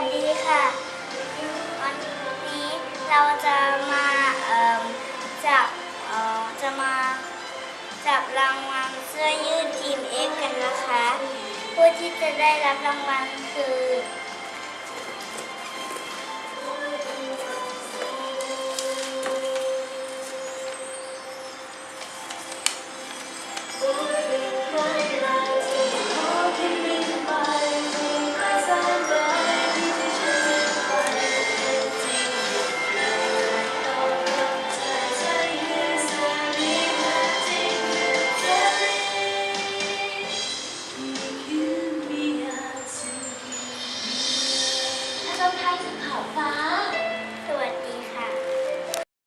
สดีค่ะ วันนี้เราจะมาจับจะมาจับรางวัลเสื้อยืดทีมเอฟกันนะคะ ผู้ที่จะได้รับรางวัลคือผู้าต้อง